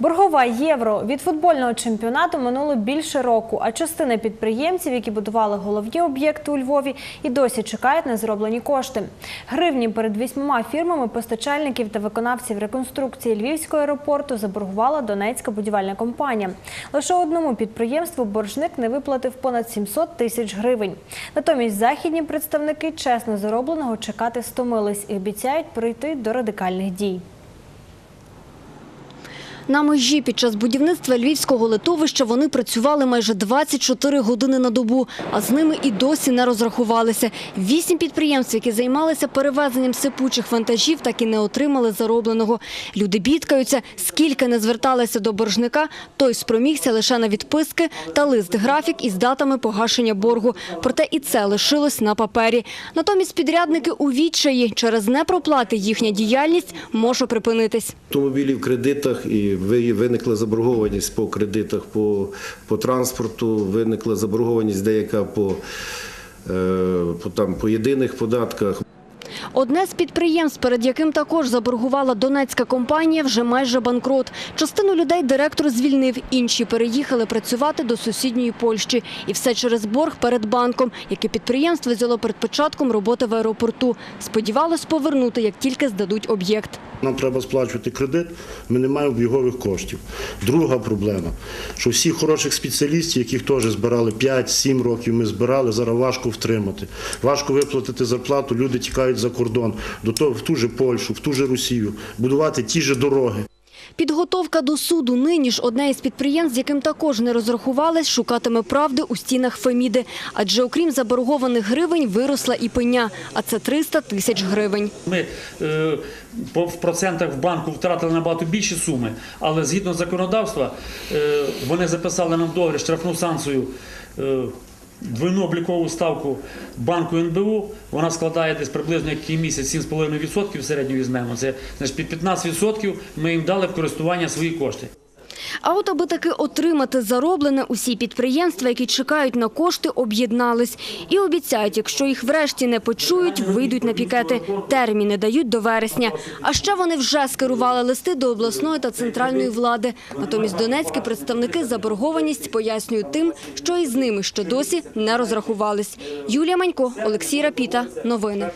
Боргова євро від футбольного чемпіонату минуло більше року, а частина підприємців, які будували головні об'єкти у Львові, і досі чекають на зроблені кошти. Гривні перед вісьмома фірмами постачальників та виконавців реконструкції Львівського аеропорту заборгувала Донецька будівельна компанія. Лише одному підприємству боржник не виплатив понад 700 тисяч гривень. Натомість західні представники чесно заробленого чекати стомились і обіцяють прийти до радикальних дій. На межі під час будівництва львівського литовища вони працювали майже 24 години на добу, а з ними і досі не розрахувалися. Вісім підприємств, які займалися перевезенням сипучих вантажів, так і не отримали заробленого. Люди бідкаються, скільки не зверталися до боржника, той спромігся лише на відписки та лист-графік із датами погашення боргу. Проте і це лишилось на папері. Натомість підрядники у відчаї через непроплати їхня діяльність може припинитись. Автомобілі в кредитах і виникла заборгованість по кредитах по, по транспорту, виникла заборгованість деяка по, е, по, там, по єдиних податках. Одне з підприємств, перед яким також заборгувала донецька компанія, вже майже банкрот. Частину людей директор звільнив, інші переїхали працювати до сусідньої Польщі. І все через борг перед банком, який підприємство взяло перед початком роботи в аеропорту. Сподівалось повернути, як тільки здадуть об'єкт. Нам треба сплачувати кредит, ми не маємо обігових коштів. Друга проблема, що всіх хороших спеціалістів, яких теж збирали 5-7 років, ми збирали, зараз важко втримати. Важко виплатити зарплату, люди тікають за кордон, до того в ту же Польщу, в ту же Росію, будувати ті ж дороги. Підготовка до суду нині ж одне із підприємств, з яким також не розрахувались, шукатиме правди у стінах Феміди. Адже окрім заборгованих гривень виросла і пеня, а це 300 тисяч гривень. Ми е, по, в процентах в банку втратили набагато більші суми, але згідно законодавства е, вони записали нам договір штрафну санкцію. Е, Двойну облікову ставку банку НБУ, вона складає десь приблизно як і місяць 7,5% в середньо візьмемо. Це значить під 15% ми їм дали в користування свої кошти. А от аби таки отримати зароблене, усі підприємства, які чекають на кошти, об'єднались. І обіцяють, якщо їх врешті не почують, вийдуть на пікети. Терміни дають до вересня. А ще вони вже скерували листи до обласної та центральної влади. Натомість донецькі представники заборгованість пояснюють тим, що із ними ще досі не розрахувались. Юлія Манько, Олексій Рапіта. Новини.